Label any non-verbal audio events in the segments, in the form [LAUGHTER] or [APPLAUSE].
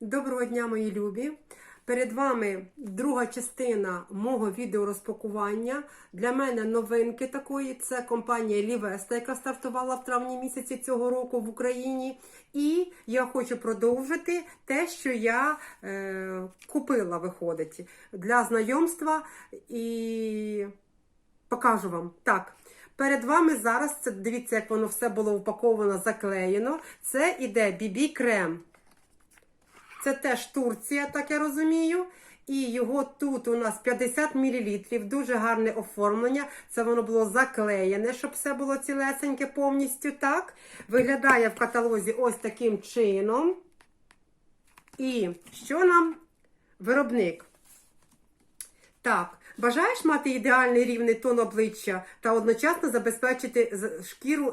Доброго дня, мої любі! Перед вами друга частина мого відеорозпакування. Для мене новинки такої. Це компанія Лівеста, яка стартувала в травні місяці цього року в Україні. І я хочу продовжити те, що я е, купила, виходить, для знайомства і покажу вам. Так. Перед вами зараз це дивіться, як воно все було упаковано, заклеєно. Це іде BB крем. Це теж Турція, так я розумію. І його тут у нас 50 мл. Дуже гарне оформлення. Це воно було заклеєне, щоб все було цілесеньке повністю так. Виглядає в каталозі ось таким чином. І що нам виробник? Так, бажаєш мати ідеальний рівний тон обличчя та одночасно забезпечити шкіру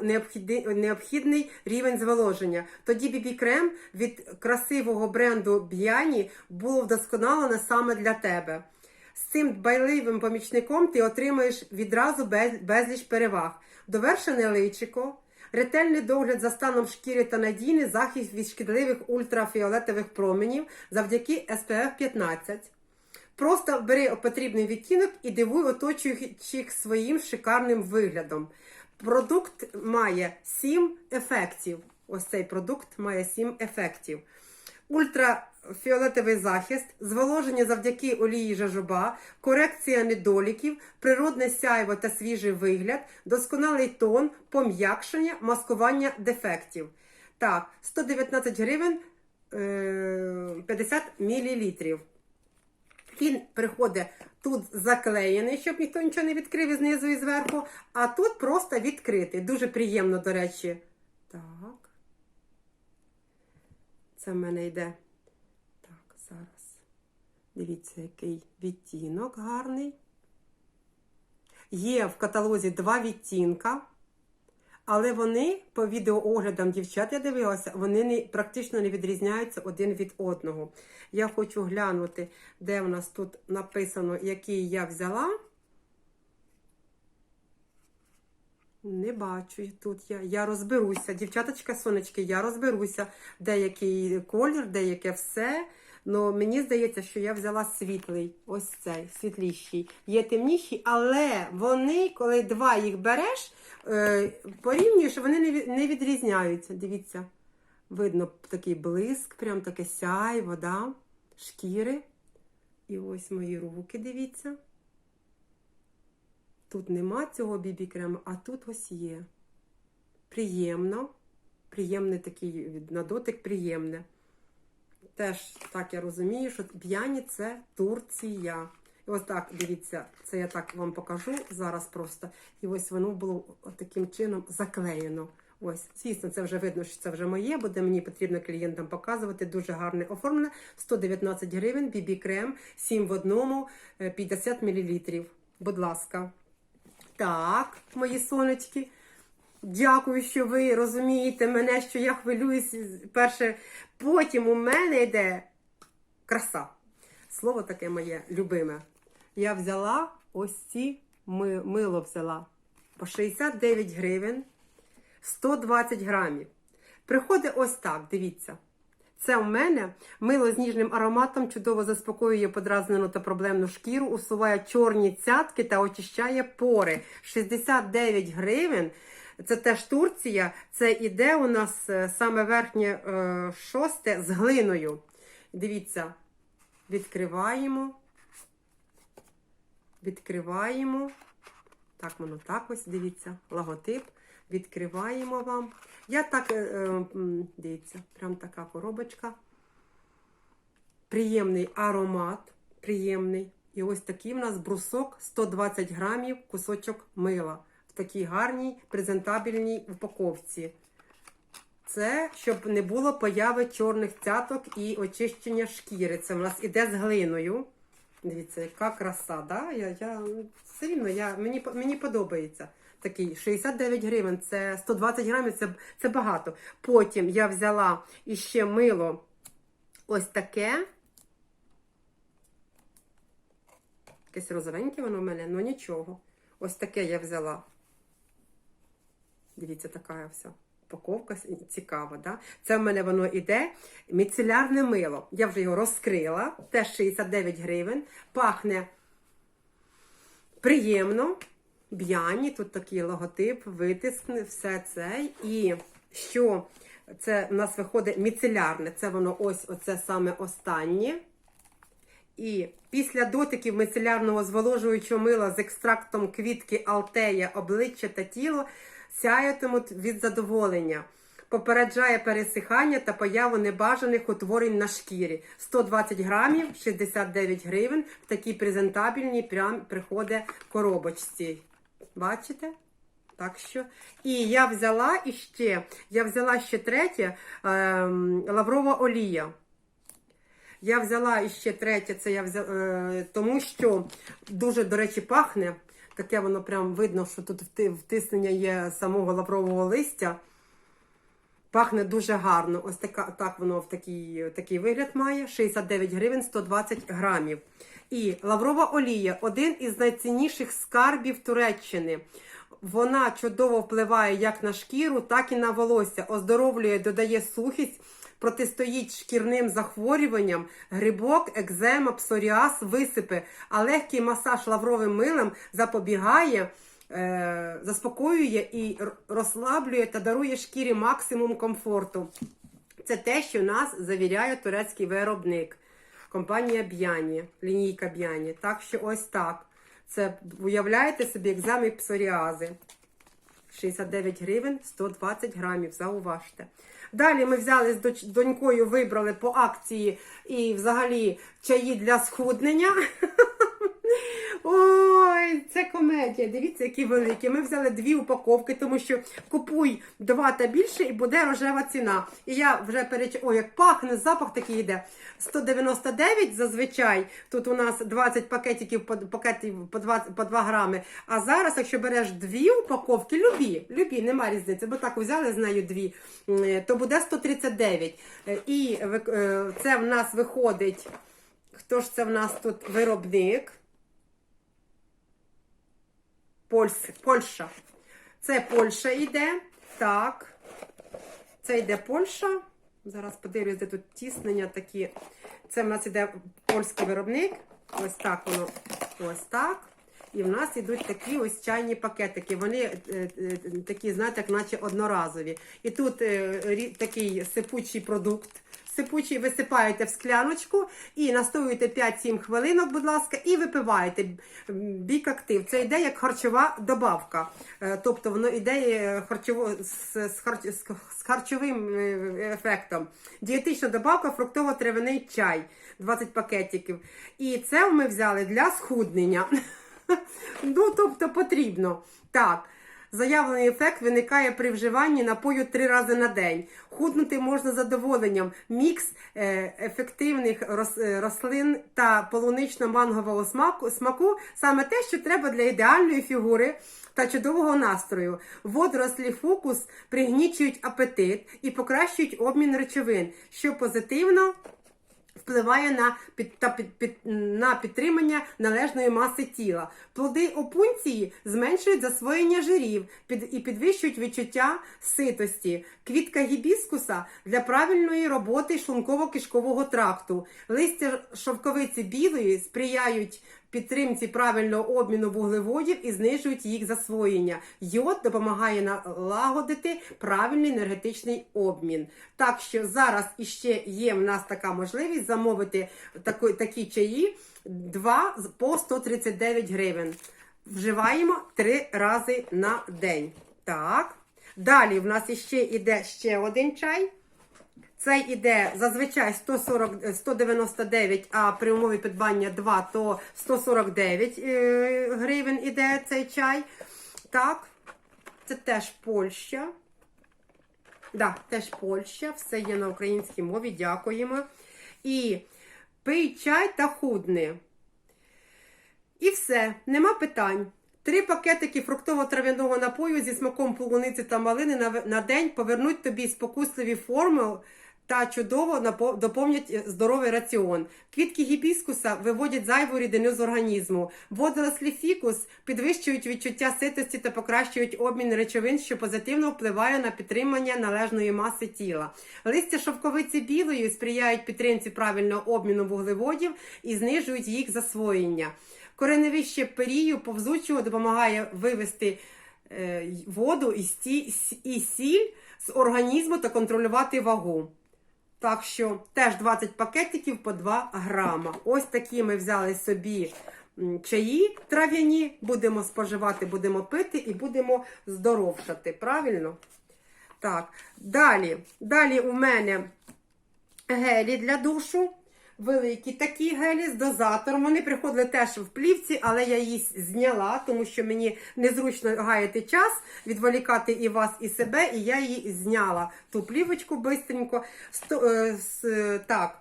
необхідний, рівень зволоження. Тоді BB крем від красивого бренду Б'яні було вдосконалене саме для тебе. З цим дбайливим помічником ти отримаєш відразу без, безліч переваг. Довершене личико, ретельний догляд за станом шкіри та надійний захист від шкідливих ультрафіолетових променів завдяки SPF 15. Просто бери потрібний відтінок і дивуй оточуючих своїм шикарним виглядом. Продукт має 7 ефектів. Ось цей продукт має 7 ефектів. Ультрафіолетовий захист, зволоження завдяки олії жажоба, корекція недоліків, природне сяйво та свіжий вигляд, досконалий тон, пом'якшення, маскування дефектів. Так, 119 гривень е, 50 мл. Він приходить тут заклеєний, щоб ніхто нічого не відкрив і знизу і зверху, а тут просто відкритий. Дуже приємно, до речі. Так. Це в мене йде. Так, зараз. Дивіться, який відтінок гарний. Є в каталозі два відтінка. Але вони, по відеооглядам дівчат, я дивилася, вони не, практично не відрізняються один від одного. Я хочу глянути, де в нас тут написано, який я взяла. Не бачу тут я. Я розберуся. Дівчаточка, сонечки, я розберуся, деякий колір, деяке все. Ну, мені здається, що я взяла світлий, ось цей, світліший. Є темніший, але вони, коли два їх береш, е, порівнюєш, вони не, не відрізняються. Дивіться, видно такий блиск, прям таке сяй, вода, шкіри. І ось мої руки, дивіться. Тут нема цього бібі крему, а тут ось є. Приємно. Приємний такий на дотик, приємне. Теж так я розумію, що б'яні це Турція. І ось так, дивіться, це я так вам покажу зараз просто. І ось воно було таким чином заклеєно. Ось, звісно, це вже видно, що це вже моє, буде мені потрібно клієнтам показувати. Дуже гарне оформлене. 119 гривень, бібі крем, 7 в одному, е, 50 мл. Будь ласка. Так, мої сонечки. Дякую, що ви розумієте мене, що я хвилююсь. Перше, потім у мене йде краса. Слово таке моє любиме. Я взяла ось ці ми- мило взяла по 69 гривень 120 грамів. Приходить ось так, дивіться. Це у мене мило з ніжним ароматом чудово заспокоює подразнену та проблемну шкіру, усуває чорні цятки та очищає пори. 69 гривень. Це теж Турція. Це іде у нас е, саме верхнє е, шосте з глиною. Дивіться, відкриваємо. Відкриваємо. Так, воно так ось, дивіться, логотип. Відкриваємо вам. Я так, е, дивіться, прям така коробочка. Приємний аромат. Приємний. І ось такий в нас брусок 120 грамів кусочок мила. Такій гарній презентабельній упаковці. Це щоб не було появи чорних цяток і очищення шкіри. Це в нас іде з глиною. Дивіться, яка краса, да? Я, я, все рівно, я, мені, мені подобається. Такий 69 гривень, це 120 грамів, це, це багато. Потім я взяла іще мило ось таке. Якесь розовеньке воно в мене, ну нічого. Ось таке я взяла. Дивіться, така вся розпаковка цікава. Да? Це в мене воно іде. Міцелярне мило. Я вже його розкрила. Теж 69 гривень. Пахне приємно. Б'яні, тут такий логотип, витискне, все це. І що це в нас виходить міцелярне, це воно ось оце саме останнє. І після дотиків мицелярного зволожуючого мила з екстрактом квітки Алтея обличчя та тіло сяятимуть від задоволення. Попереджає пересихання та появу небажаних утворень на шкірі. 120 грамів, 69 гривень. В такій презентабельній прям приходить коробочці. Бачите? Так що. І я взяла іще, я взяла ще третє ем, лаврова олія. Я взяла іще третє, це я взяла, е, тому що дуже, до речі, пахне. Таке воно прям видно, що тут втиснення є самого лаврового листя. Пахне дуже гарно. Ось така, так воно в такий, такий вигляд має. 69 гривень 120 грамів. І лаврова олія один із найцінніших скарбів Туреччини. Вона чудово впливає як на шкіру, так і на волосся. Оздоровлює, додає сухість, протистоїть шкірним захворюванням, грибок, екзема, псоріаз, висипи. А легкий масаж лавровим милом запобігає е, заспокоює і розслаблює та дарує шкірі максимум комфорту. Це те, що нас завіряє турецький виробник. Компанія Б'яні, лінійка Б'яні. Так що ось так. Це уявляєте собі екзамен псоріази. 69 гривень 120 грамів, зауважте. Далі ми взяли з донькою, вибрали по акції і взагалі чаї для схуднення. [LAUGHS] Це комедія. Дивіться, які великі. Ми взяли дві упаковки, тому що купуй два та більше і буде рожева ціна. І я вже переч... Ой, як пахне, запах такий йде. 199 зазвичай. Тут у нас 20 пакетиків пакетів по 2, по 2 грами. А зараз, якщо береш дві упаковки, любі, любі, нема різниці, бо так взяли з нею дві, то буде 139. Е, І е, це в нас виходить. Хто ж це в нас тут виробник? Польс, Польща. Це Польща йде. Так. Це йде Польща. Зараз подивлюсь, де тут тіснення такі. Це в нас йде польський виробник. Ось так воно. Ось так. І в нас йдуть такі ось чайні пакетики. Вони е, е, такі, знаєте, як наче одноразові. І тут е, такий сипучий продукт. Сипучий висипаєте в скляночку і настоюєте 5-7 хвилинок, будь ласка, і випиваєте бік актив. Це йде як харчова добавка. Е, Тобто воно йде е, харчово, з, харч- з харчовим е, ефектом. Дієтична добавка фруктово-травяний чай. 20 пакетиків. І це ми взяли для схуднення. [LAUGHS] Ну, тобто потрібно. Так. Заявлений ефект виникає при вживанні напою три рази на день. Худнути можна задоволенням. Мікс е, ефективних е, рослин та полунично-мангового смаку, смаку саме те, що треба для ідеальної фігури та чудового настрою. Водорослі фокус пригнічують апетит і покращують обмін речовин, що позитивно впливає на, під, та під, під, на підтримання належної маси тіла. Плоди опунції зменшують засвоєння жирів під, і підвищують відчуття ситості. Квітка гібіскуса для правильної роботи шлунково-кишкового тракту. Листя шовковиці білої сприяють підтримці правильного обміну вуглеводів і знижують їх засвоєння. Йод допомагає налагодити правильний енергетичний обмін. Так що зараз іще є в нас така можливість замовити такі, такі чаї 2 по 139 гривень. Вживаємо 3 рази на день. Так. Далі в нас іще іде ще один чай. Цей іде зазвичай 140, е, 199, а при умові придбання 2, то 149 е, гривень іде цей чай. Так, це теж Польща. Да, теж Польща, все є на українській мові, дякуємо. І пий чай та худни. І все, нема питань. Три пакетики фруктово-трав'яного напою зі смаком полуниці та малини на день повернуть тобі спокусливі форми та чудово доповнять е, здоровий раціон. Квітки гібіскуса виводять зайву рідину з організму. Водорослі фікус підвищують відчуття ситості та покращують обмін речовин, що позитивно впливає на підтримання належної маси тіла. Листя шовковиці білої сприяють підтримці правильного обміну вуглеводів і знижують їх засвоєння. Кореневище перію повзучого допомагає вивести е, воду і сіль з організму та контролювати вагу. Так що теж 20 пакетиків по 2 грама. Ось такі ми взяли собі чаї трав'яні, будемо споживати, будемо пити і будемо здоровшати. Правильно? Так, далі. Далі у мене гелі для душу. Великі такі гелі з дозатором. Вони приходили теж в плівці, але я її зняла, тому що мені незручно гаяти час, відволікати і вас, і себе, і я її зняла. Ту плівочку бистренько. Е, е, так,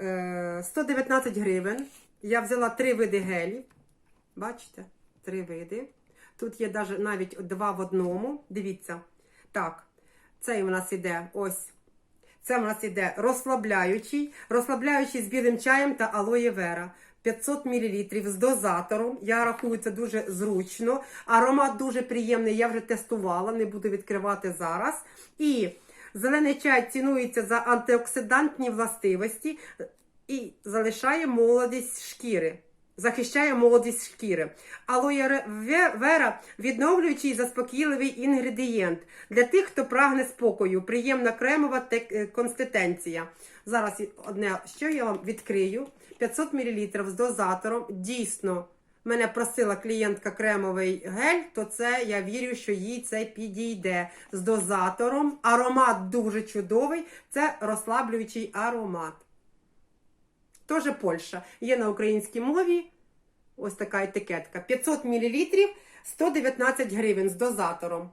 е, 119 гривень. Я взяла три види гелі. Бачите? Три види. Тут є навіть два в одному. Дивіться. Так, цей у нас іде ось. Це у нас іде розслабляючий, розслабляючий з білим чаєм та алоє вера. 500 мл з дозатором. Я рахую, це дуже зручно. Аромат дуже приємний, я вже тестувала, не буду відкривати зараз. І зелений чай цінується за антиоксидантні властивості і залишає молодість шкіри. Захищає молодість шкіри. Алоє вера відновлюючий заспокійливий інгредієнт для тих, хто прагне спокою. Приємна кремова е, консистенція. Зараз одне, що я вам відкрию: 500 мл з дозатором. Дійсно, мене просила клієнтка кремовий гель, то це я вірю, що їй це підійде з дозатором. Аромат дуже чудовий. Це розслаблюючий аромат. Тоже Польща. Є на українській мові. Ось така етикетка. 500 мл, 119 гривень з дозатором.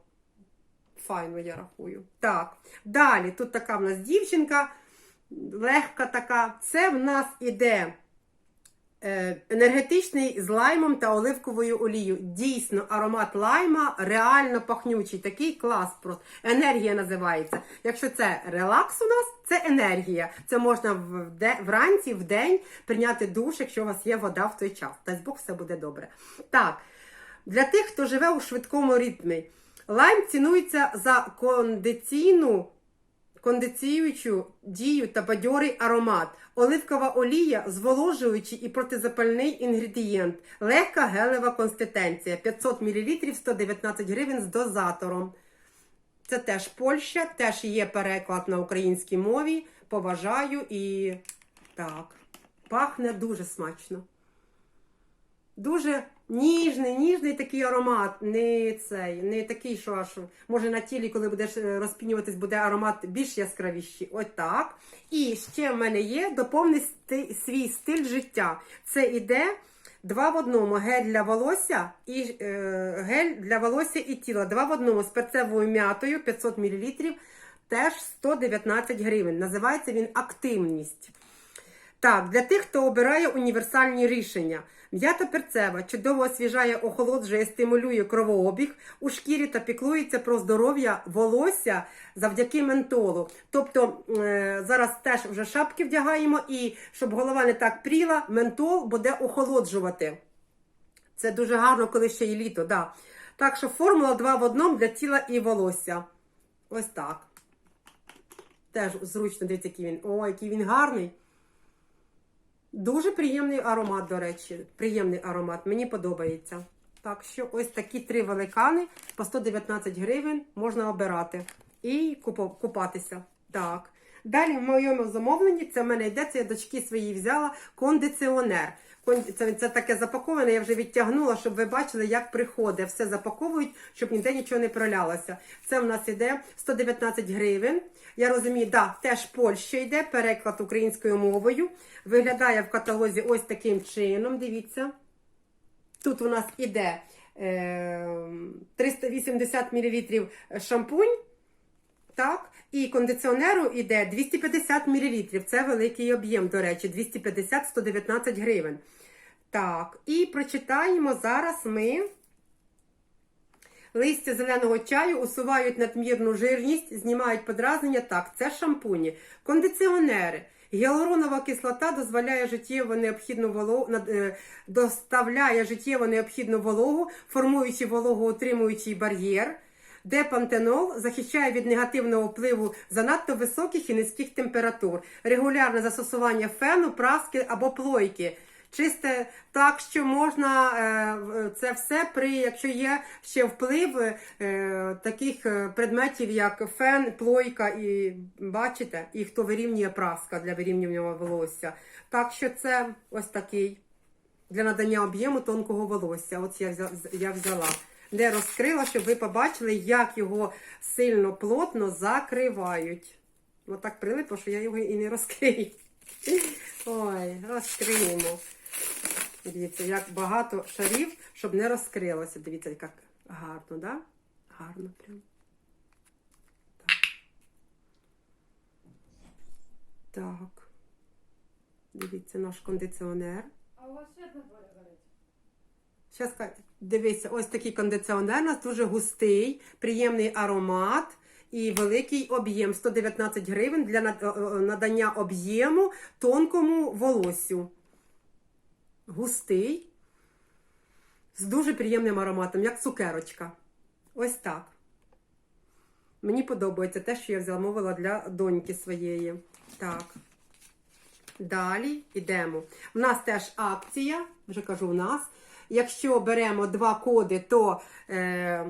Файно, я рахую. Так. Далі, тут така в нас дівчинка, легка така. Це в нас іде енергетичний з лаймом та оливковою олією. Дійсно, аромат лайма реально пахнючий. Такий клас просто. Енергія називається. Якщо це релакс у нас, це енергія. Це можна вранці, в день прийняти душ, якщо у вас є вода в той час. Дасть Бог, все буде добре. Так, для тих, хто живе у швидкому ритмі, лайм цінується за кондиційну кондиціюючу дію та бадьорий аромат. Оливкова олія зволожуючий і протизапальний інгредієнт. Легка гелева консистенція. 500 мл 119 гривень з дозатором. Це теж Польща, теж є переклад на українській мові. Поважаю і так. Пахне дуже смачно. Дуже ніжний, ніжний такий аромат. Не цей, не такий, що аж може на тілі, коли будеш е, розпінюватись, буде аромат більш яскравіший. Ось так. І ще в мене є доповни свій стиль життя. Це іде два в одному: гель для волосся і е, гель для волосся і тіла. Два в одному з перцевою м'ятою 500 мл. Теж 119 гривень. Називається він активність. Так, для тих, хто обирає універсальні рішення. М'ята перцева чудово освіжає, охолоджує, стимулює кровообіг у шкірі та піклується про здоров'я волосся завдяки ментолу. Тобто е, зараз теж вже шапки вдягаємо, і щоб голова не так пріла, ментол буде охолоджувати. Це дуже гарно, коли ще і літо. Да. Так що формула 2 в одному для тіла і волосся. Ось так. Теж зручно, дивіться, який він. О, який він гарний. Дуже приємний аромат, до речі. Приємний аромат, мені подобається. Так що ось такі три великани по 119 гривень можна обирати і купатися. Так. Далі в моєму замовленні це в мене йде, це я дочки свої взяла кондиціонер. Це, це таке запаковане, я вже відтягнула, щоб ви бачили, як приходить. Все запаковують, щоб ніде нічого не пролялося. Це в нас іде 119 гривень. Я розумію, да, теж Польща йде, переклад українською мовою. Виглядає в каталозі ось таким чином. Дивіться. Тут у нас іде е, 380 мл шампунь. Так, і кондиціонеру йде 250 мл. Це великий об'єм, до речі, 250-119 гривень. Так, і прочитаємо зараз ми Листя зеленого чаю усувають надмірну жирність, знімають подразнення. Так, це шампуні. Кондиціонери. Гіалуронова кислота дозволяє життєво необхідну вологу, е, доставляє життєво необхідну вологу, формуючи вологоутримуючий бар'єр. Депантенол захищає від негативного впливу занадто високих і низьких температур. Регулярне застосування фену, праски або плойки. Чисте так, що можна е, це все при, якщо є ще вплив е, таких е, предметів, як фен, плойка, і бачите, і хто вирівнює праска для вирівнювання волосся. Так що це ось такий для надання об'єму тонкого волосся. От я взяла. Де розкрила, щоб ви побачили, як його сильно плотно закривають. Отак прилипло, що я його і не розкрию. Ой, розкриємо. Дивіться, як багато шарів, щоб не розкрилося. Дивіться, як гарно, да? Гарно прям. Так. Так. Дивіться, наш кондиціонер. А у вас на дворі горить? Ка- дивіться, ось такий кондиціонер у нас дуже густий, приємний аромат і великий об'єм 119 гривень для надання об'єму тонкому волоссю. Густий, з дуже приємним ароматом, як цукерочка. Ось так. Мені подобається те, що я замовила для доньки своєї. Так. Далі йдемо. У нас теж акція, вже кажу у нас. Якщо беремо два коди, то е,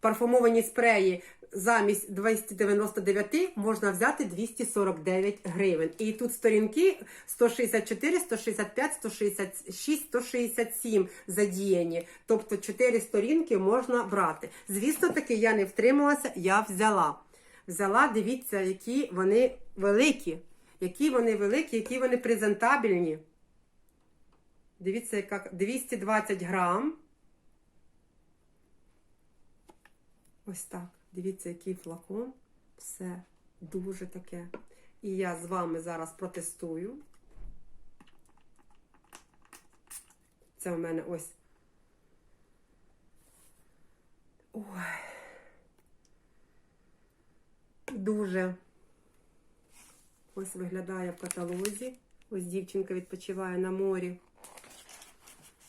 парфумовані спреї замість 299 можна взяти 249 гривень. І тут сторінки 164, 165, 166, 167 задіяні. Тобто 4 сторінки можна брати. Звісно таки, я не втрималася, я взяла. Взяла, дивіться, які вони великі. Які вони великі, які вони презентабельні. Дивіться, яка 220 грам. Ось так. Дивіться, який флакон. Все дуже таке. І я з вами зараз протестую. Це у мене ось. Ой. Дуже. Ось виглядає в каталозі. Ось дівчинка відпочиває на морі.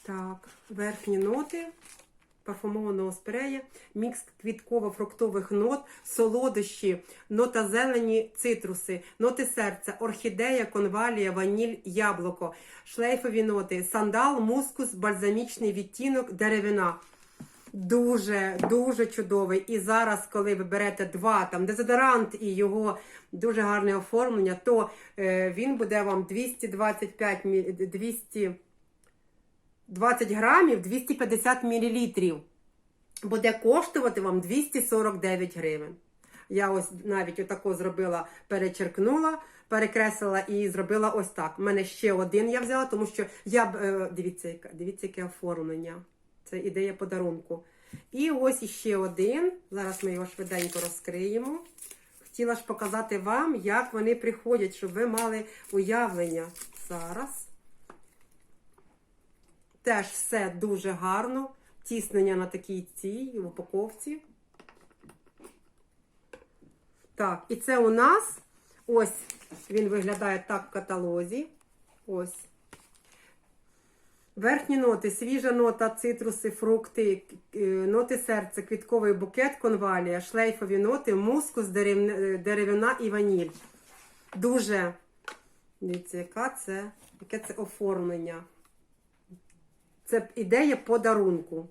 Так, верхні ноти парфумованого спрея, мікс квітково-фруктових нот, солодощі, нота зелені, цитруси, ноти серця, орхідея, конвалія, ваніль, яблуко, шлейфові ноти, сандал, мускус, бальзамічний відтінок, деревина. Дуже, дуже чудовий. І зараз, коли ви берете два там дезодорант і його дуже гарне оформлення, то е, він буде вам 225 мі- 200 20 грамів 250 мілілітрів. Буде коштувати вам 249 гривень. Я ось навіть отако зробила, перечеркнула, перекреслила і зробила ось так. У мене ще один я взяла, тому що я е, Дивіться, дивіться, яке оформлення. Це ідея подарунку. І ось іще один. Зараз ми його швиденько розкриємо. Хотіла ж показати вам, як вони приходять, щоб ви мали уявлення. Зараз. Теж все дуже гарно. Тіснення на такій цій упаковці. Так, і це у нас ось він виглядає так в каталозі. Ось. Верхні ноти, свіжа нота, цитруси, фрукти, е, ноти серця, квітковий букет, конвалія, шлейфові ноти, мускус, дерев- деревина і ваніль. Дуже, дивіться, яка це, яке це оформлення. Це ідея подарунку.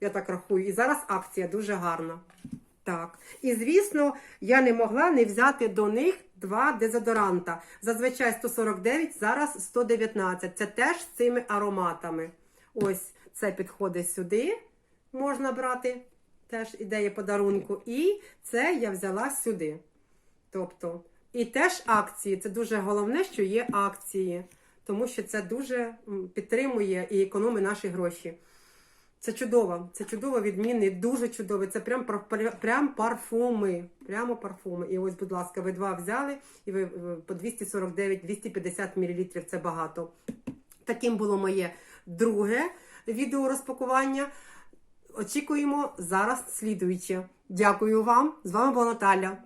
Я так рахую. І зараз акція дуже гарна. Так. І звісно, я не могла не взяти до них два дезодоранта. Зазвичай 149, зараз 119. Це теж з цими ароматами. Ось це підходить сюди. Можна брати. Теж ідея подарунку. І це я взяла сюди. Тобто, і теж акції. Це дуже головне, що є акції. Тому що це дуже підтримує і економить наші гроші. Це чудово, це чудово, відмінний, дуже чудовий. Це прям, прям парфуми. Прямо парфуми. І ось, будь ласка, ви два взяли, і ви по 249-250 мл це багато. Таким було моє друге відео розпакування. очікуємо зараз слідуюче. Дякую вам. З вами була Наталя.